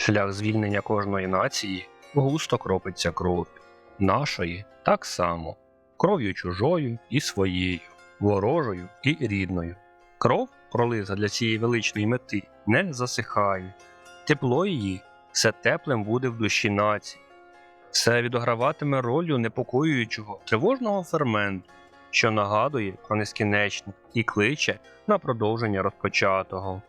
Шлях звільнення кожної нації густо кропиться кров. Нашої так само, кров'ю чужою і своєю, ворожою і рідною. Кров, пролита для цієї величної мети, не засихає. Тепло її все теплим буде в душі нації. Все відограватиме ролью непокоюючого, тривожного ферменту, що нагадує про нескінчне і кличе на продовження розпочатого.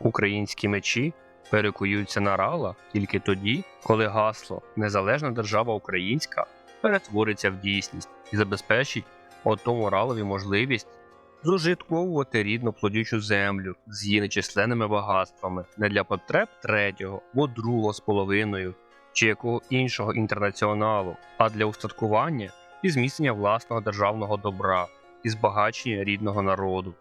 Українські мечі перекуються на рала тільки тоді, коли гасло Незалежна держава українська перетвориться в дійсність і забезпечить отому ралові можливість зужитковувати рідну плодючу землю з її нечисленними багатствами не для потреб третього або другого з половиною чи якого іншого інтернаціоналу, а для устаткування і зміцнення власного державного добра і збагачення рідного народу.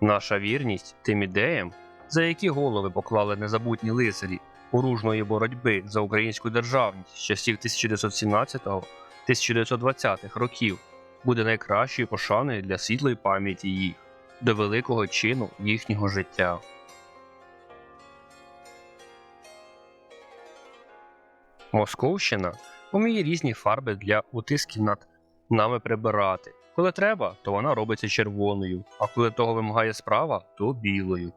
Наша вірність тим ідеям, за які голови поклали незабутні лицарі поружної боротьби за українську державність з часів 1917-1920 років, буде найкращою пошаною для світлої пам'яті їх до великого чину їхнього життя. Московщина вміє різні фарби для утисків над нами прибирати. Коли треба, то вона робиться червоною, а коли того вимагає справа, то білою.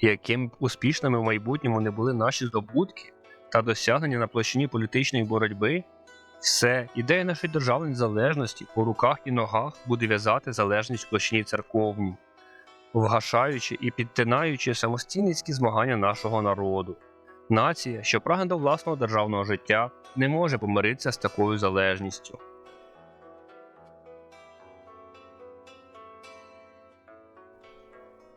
Яким успішними в майбутньому не були наші здобутки та досягнення на площині політичної боротьби, все ідея нашої державної незалежності по руках і ногах буде в'язати залежність площині церковній, вгашаючи і підтинаючи самостійницькі змагання нашого народу. Нація, що прагне до власного державного життя, не може помиритися з такою залежністю.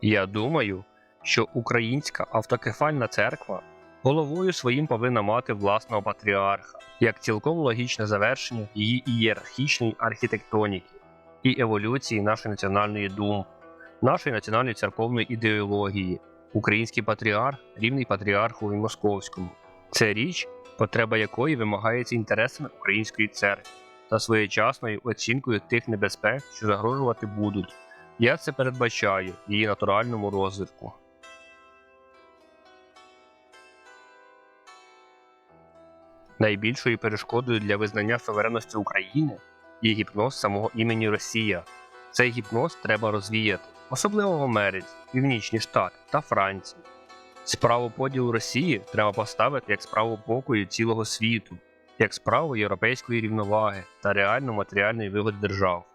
Я думаю, що українська автокефальна церква головою своїм повинна мати власного патріарха як цілком логічне завершення її ієрархічної архітектоніки і еволюції нашої національної думки, нашої національної церковної ідеології. Український патріарх рівний патріарху і московському. Це річ, потреба якої вимагається інтересами української церкви та своєчасною оцінкою тих небезпек, що загрожувати будуть. Я це передбачаю її натуральному розвитку. Найбільшою перешкодою для визнання суверенності України є гіпноз самого імені Росія. Цей гіпноз треба розвіяти, особливо в Америці, Північні Штати та Франції. Справу поділу Росії треба поставити як справу покою цілого світу, як справу європейської рівноваги та реально матеріальної вигоди держав.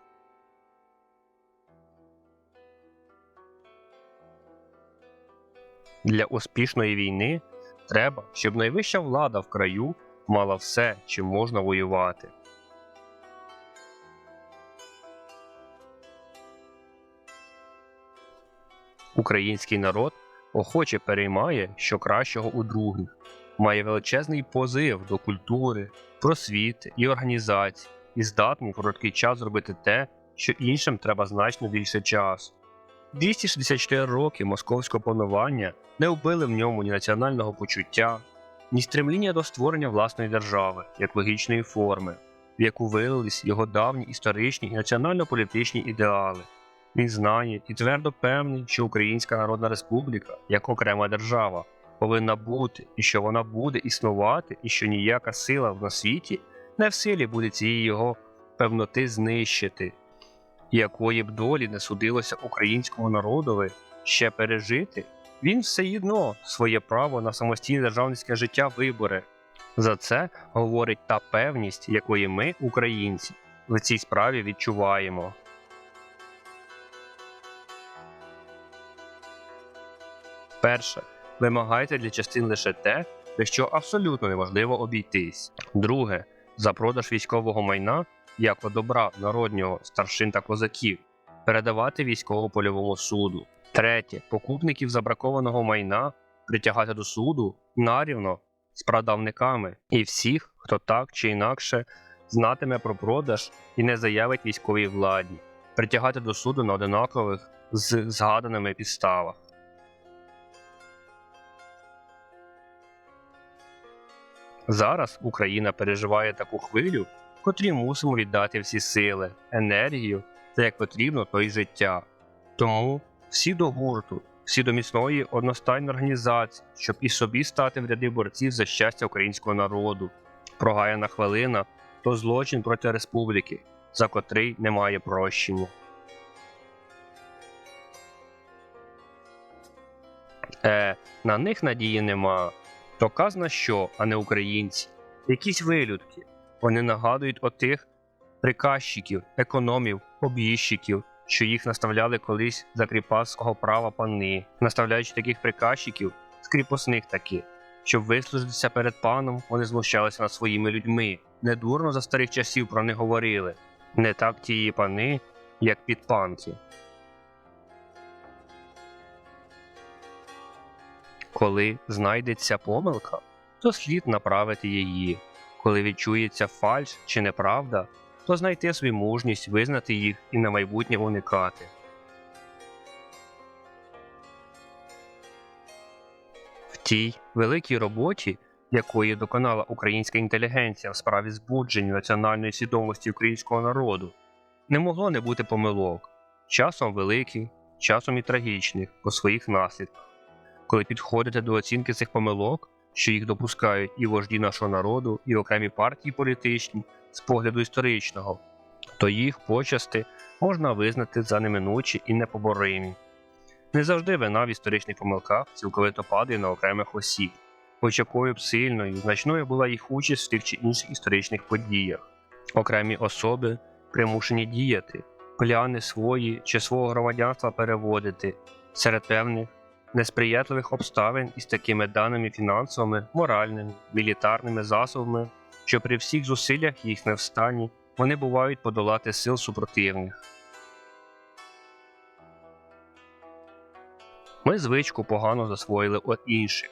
Для успішної війни треба, щоб найвища влада в краю мала все, чим можна воювати. Український народ охоче переймає що кращого у других, має величезний позив до культури, просвіти і організацій і здатний короткий час зробити те, що іншим треба значно більше часу. 264 роки московського панування не вбили в ньому ні національного почуття, ні стремління до створення власної держави як логічної форми, в яку вилились його давні історичні і національно-політичні ідеали. Він знає і твердо певний, що Українська Народна Республіка як окрема держава повинна бути, і що вона буде існувати, і що ніяка сила в на світі не в силі буде цієї його певноти знищити, якої б долі не судилося українському народові ще пережити, він все одно своє право на самостійне державницьке життя виборе. За це говорить та певність, якої ми, українці, в цій справі відчуваємо. Перше. Вимагайте для частин лише те, без що абсолютно неможливо обійтись. Друге. За продаж військового майна, як добра народнього старшин та козаків, передавати військово-польовому суду. Третє. Покупників забракованого майна притягати до суду нарівно з прадавниками і всіх, хто так чи інакше знатиме про продаж і не заявить військовій владі, притягати до суду на одинакових з згаданими підставах. Зараз Україна переживає таку хвилю, котрій мусимо віддати всі сили, енергію та як потрібно, то й життя. Тому всі до гурту, всі до міцної одностайної організації, щоб і собі стати в ряди борців за щастя українського народу. Прогаяна хвилина то злочин проти республіки, за котрий немає прощення. Е, на них надії нема. То казна що, а не українці. Якісь вилюдки. Вони нагадують отих приказчиків, економів, об'їжджиків, що їх наставляли колись за кріпацького права пани, наставляючи таких приказчиків з кріпосних таки. Щоб вислужитися перед паном, вони знущалися над своїми людьми. Недурно за старих часів про них говорили. Не так тії пани, як підпанки. Коли знайдеться помилка, то слід направити її. Коли відчується фальш чи неправда, то знайти свою мужність визнати їх і на майбутнє уникати. В тій великій роботі, якої доконала українська інтелігенція в справі збудження національної свідомості українського народу, не могло не бути помилок, часом великих, часом і трагічних по своїх наслідках. Коли підходите до оцінки цих помилок, що їх допускають і вожді нашого народу, і окремі партії політичні з погляду історичного, то їх почасти можна визнати за неминучі і непоборимі. Не завжди вина в історичних помилках цілковито падає на окремих осіб, хоч якою б сильною, значною була їх участь в тих чи інших історичних подіях. Окремі особи примушені діяти, пляни свої чи свого громадянства переводити серед певних несприятливих обставин із такими даними фінансовими, моральними, мілітарними засобами, що при всіх зусиллях їх не встані вони бувають подолати сил супротивних. Ми звичку погано засвоїли от інших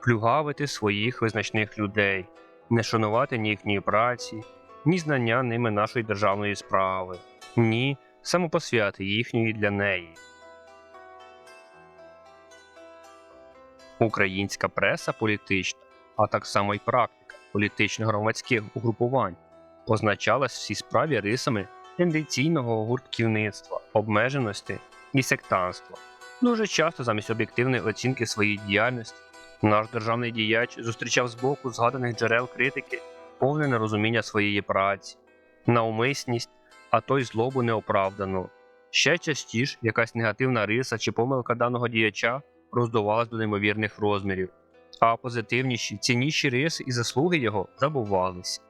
плюгавити своїх визначних людей, не шанувати ні їхньої праці, ні знання ними нашої державної справи, ні самопосвяти їхньої для неї. Українська преса політична, а так само й практика політично-громадських угрупувань позначалась в цій справі рисами тенденційного гуртківництва, обмеженості і сектанства. Дуже часто замість об'єктивної оцінки своєї діяльності наш державний діяч зустрічав з боку згаданих джерел критики повне нерозуміння своєї праці, наумисність, а то й злобу неоправдану. Ще частіше якась негативна риса чи помилка даного діяча роздувалась до неймовірних розмірів, а позитивніші, цінніші риси і заслуги його забувалися.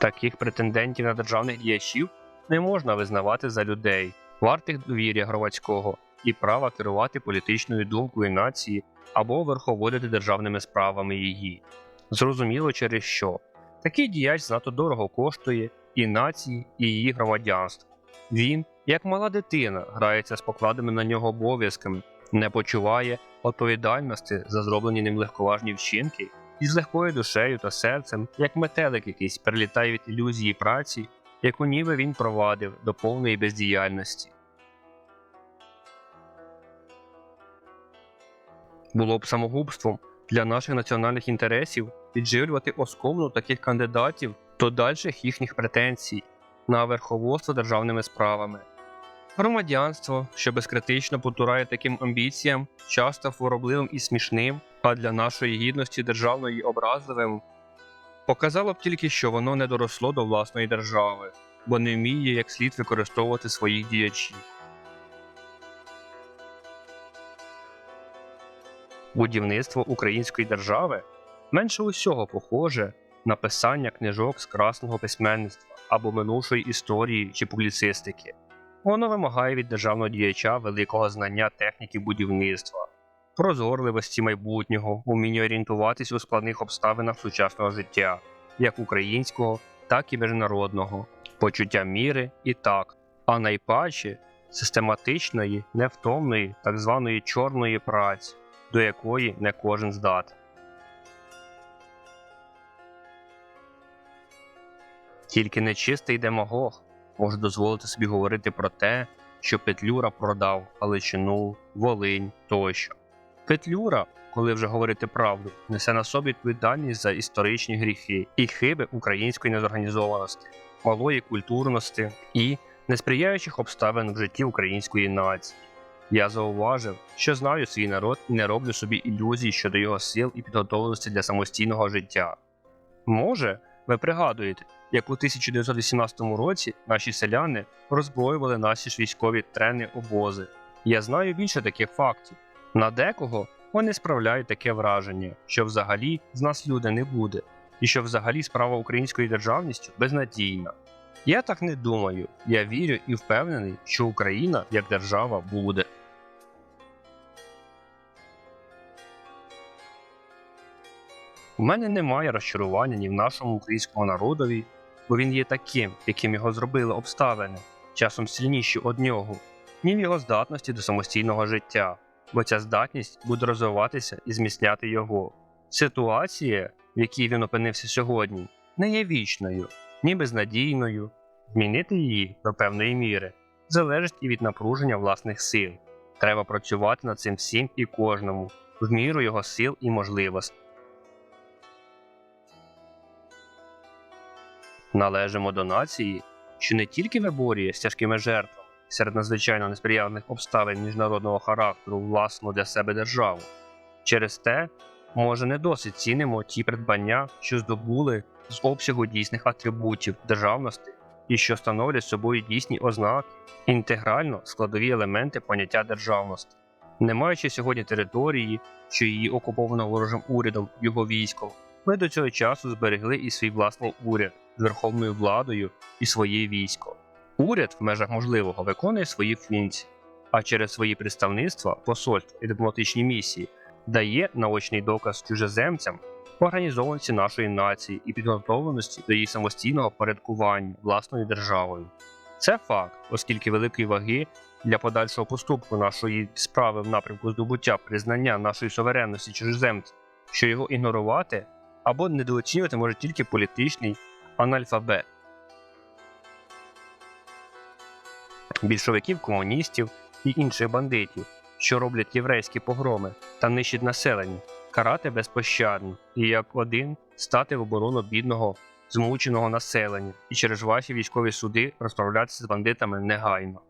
Таких претендентів на державних діячів не можна визнавати за людей, вартих довір'я громадського і права керувати політичною думкою нації або верховодити державними справами її. Зрозуміло через що такий діяч занадто дорого коштує і нації, і її громадянству. Він, як мала дитина, грається з покладеними на нього обов'язками, не почуває відповідальності за зроблені ним легковажні вчинки і з легкою душею та серцем, як метелик якийсь перелітає від ілюзії праці, яку ніби він провадив до повної бездіяльності. Було б самогубством для наших національних інтересів підживлювати оскомну таких кандидатів до дальших їхніх претензій на верховодство державними справами. Громадянство, що безкритично потурає таким амбіціям, часто хворобливим і смішним, а для нашої гідності державної образливим, показало б тільки, що воно не доросло до власної держави, бо не вміє як слід використовувати своїх діячів. Будівництво української держави менше усього похоже на писання книжок з красного письменництва або минувшої історії чи публіцистики. Воно вимагає від державного діяча великого знання техніки будівництва, прозорливості майбутнього, уміння орієнтуватись у складних обставинах сучасного життя, як українського, так і міжнародного, почуття міри і так, а найпаче систематичної, невтомної, так званої чорної праці, до якої не кожен здатен. Тільки нечистий демагог може дозволити собі говорити про те, що Петлюра продав Галичину, Волинь тощо. Петлюра, коли вже говорити правду, несе на собі відповідальність за історичні гріхи і хиби української незорганізованості, малої культурності і несприяючих обставин в житті української нації. Я зауважив, що знаю свій народ і не роблю собі ілюзій щодо його сил і підготовленості для самостійного життя. Може, ви пригадуєте, як у 1918 році наші селяни роззброювали наші ж військові тренні обози. Я знаю більше таких фактів. На декого вони справляють таке враження, що взагалі з нас люди не буде, і що взагалі справа українською державністю безнадійна. Я так не думаю, я вірю і впевнений, що Україна як держава буде. У мене немає розчарування ні в нашому українському народові, бо він є таким, яким його зробили обставини, часом сильніші од нього, ні в його здатності до самостійного життя, бо ця здатність буде розвиватися і зміцняти його. Ситуація, в якій він опинився сьогодні, не є вічною, ні безнадійною. Змінити її до певної міри залежить і від напруження власних сил. Треба працювати над цим всім і кожному, в міру його сил і можливостей. Належимо до нації, що не тільки виборює з тяжкими жертвами серед надзвичайно несприятних обставин міжнародного характеру власну для себе державу. Через те, може, не досить цінимо ті придбання, що здобули з обсягу дійсних атрибутів державності і що становлять собою дійсні ознаки, інтегрально складові елементи поняття державності. Не маючи сьогодні території, що її окуповано ворожим урядом його військом, ми до цього часу зберегли і свій власний уряд з верховною владою і своє військо. Уряд в межах можливого виконує свої функції, а через свої представництва, посольства і дипломатичні місії дає наочний доказ чужеземцям організованості нашої нації і підготовленості до її самостійного порядкування власною державою. Це факт, оскільки великої ваги для подальшого поступку нашої справи в напрямку здобуття признання нашої суверенності чужеземців, що його ігнорувати або недооцінювати може тільки політичний анальфабет. Більшовиків, комуністів і інших бандитів, що роблять єврейські погроми та нищать населення, карати безпощадно і як один стати в оборону бідного, змученого населення і через ваші військові суди розправлятися з бандитами негайно.